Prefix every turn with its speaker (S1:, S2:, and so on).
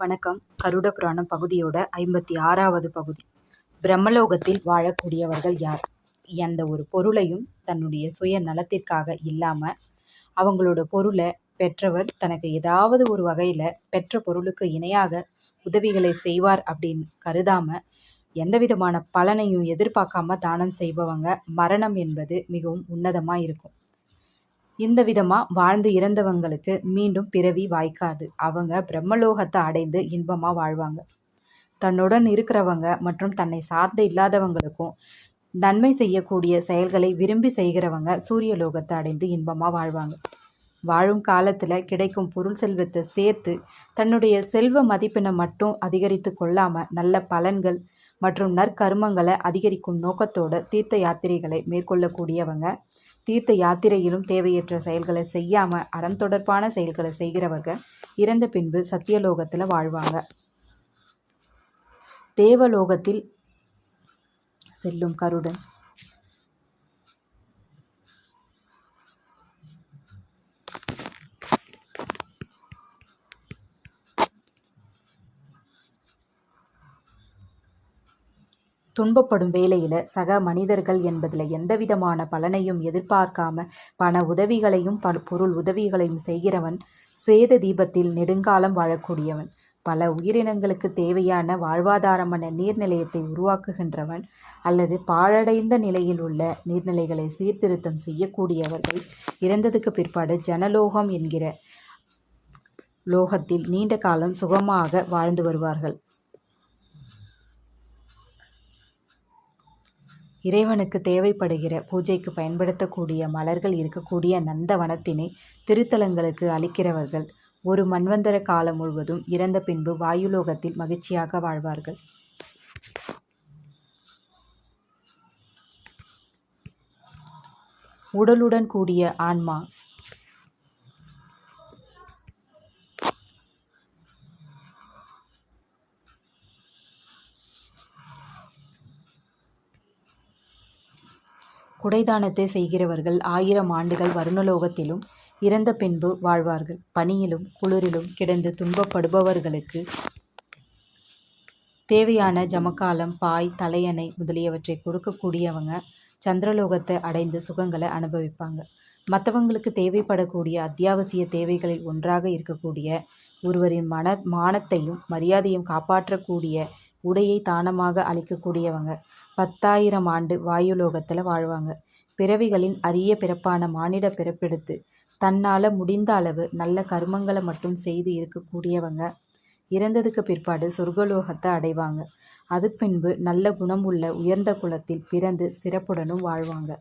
S1: வணக்கம். கருட புராணம் பகுதியோட ஐம்பத்தி ஆறாவது பகுதி. பிரம்மலோகத்தில் வாழக்கூடியவர்கள் யார்? எந்த ஒரு பொருளையும் தன்னுடைய சுய நலத்திற்காக இல்லாமல் அவங்களோட பொருளை பெற்றவர் தனக்கு ஏதாவது ஒரு வகையில் பெற்ற பொருளுக்கு இணையாக உதவிகளை செய்வார் அப்படின்னு கருதாமல் எந்த விதமான பலனையும் எதிர்பார்க்காம தானம் செய்பவங்க மரணம் என்பது மிகவும் உன்னதமாக இருக்கும். இந்த விதமாக வாழ்ந்து இறந்தவங்களுக்கு மீண்டும் பிறவி வாய்க்காது. அவங்க பிரம்மலோகத்தை அடைந்து இன்பமாக வாழ்வாங்க. தன்னுடன் இருக்கிறவங்க மற்றும் தன்னை சார்ந்து இல்லாதவங்களுக்கும் நன்மை செய்யக்கூடிய செயல்களை விரும்பி செய்கிறவங்க சூரிய லோகத்தை அடைந்து இன்பமாக வாழ்வாங்க. வாழும் காலத்தில் கிடைக்கும் பொருள் செல்வத்தை சேர்த்து தன்னுடைய செல்வ மதிப்பினை மட்டும் அதிகரித்து கொள்ளாமல் நல்ல பலன்கள் மற்றும் நற்கருமங்களை அதிகரிக்கும் நோக்கத்தோட தீர்த்த யாத்திரைகளை மேற்கொள்ளக்கூடியவங்க தீர்த்த யாத்திரையிலும் தேவையற்ற செயல்களை செய்யாமல் அறம் தொடர்பான செயல்களை செய்கிறவர்கள் இறந்த பின்பு சத்தியலோகத்தில் வாழ்வாங்க. தேவலோகத்தில் செல்லும் கருடன் துன்பப்படும் வேளையில் சக மனிதர்கள் என்பதில் எந்தவிதமான பலனையும் எதிர்பார்க்காம பண உதவிகளையும் பொருள் உதவிகளையும் செய்கிறவன் ஸ்வேத தீபத்தில் நெடுங்காலம் வாழக்கூடியவன். பல உயிரினங்களுக்கு தேவையான வாழ்வாதாரமான நீர்நிலையத்தை உருவாக்குகின்றவன் அல்லது பாழடைந்த நிலையில் உள்ள நீர்நிலைகளை சீர்திருத்தம் செய்யக்கூடியவர்கள். இறந்ததுக்கு பிற்பாடு ஜனலோகம் என்கிற லோகத்தில் நீண்ட காலம் சுகமாக வாழ்ந்து வருவார்கள். இறைவனுக்கு தேவைப்படுகிற பூஜைக்கு பயன்படுத்தக்கூடிய மலர்கள் இருக்கக்கூடிய நந்தவனத்தினை திருத்தலங்களுக்கு அளிக்கிறவர்கள் ஒரு மன்வந்தர காலம் முழுவதும் இறந்த பின்பு வாயுலோகத்தில் மகிழ்ச்சியாக வாழ்வார்கள். உடலுடன் கூடிய ஆன்மா குடைதானத்தை செய்கிறவர்கள் ஆயிரம் ஆண்டுகள் வருணலோகத்திலும் இறந்த பின்பு வாழ்வார்கள். பனியிலும் குளிரிலும் கிடந்து துன்பப்படுபவர்களுக்கு தேவையான ஜமக்காலம் பாய் தலையணை முதலியவற்றை கொடுக்கக்கூடியவங்க சந்திரலோகத்தை அடைந்து சுகங்களை அனுபவிப்பாங்க. மற்றவங்களுக்கு தேவைப்படக்கூடிய அத்தியாவசிய தேவைகளில் ஒன்றாக இருக்கக்கூடிய ஒருவரின் மன மானத்தையும் மரியாதையும் காப்பாற்றக்கூடிய உடையை தானமாக அளிக்கக்கூடியவங்க. பத்தாயிரம் ஆண்டு வாயுலோகத்தில் வாழ்வாங்க. பிறவிகளின் அரிய பிறப்பான மானிட பிறப்பெடுத்து தன்னால் முடிந்த அளவு நல்ல கர்மங்களை மட்டும் செய்து இருக்கக்கூடியவங்க. இறந்ததுக்கு பிற்பாடு சொர்க்கலோகத்தை அடைவாங்க. அது பின்பு நல்ல குணம் உள்ள உயர்ந்த குலத்தில் பிறந்து சிறப்புடனும் வாழ்வாங்க.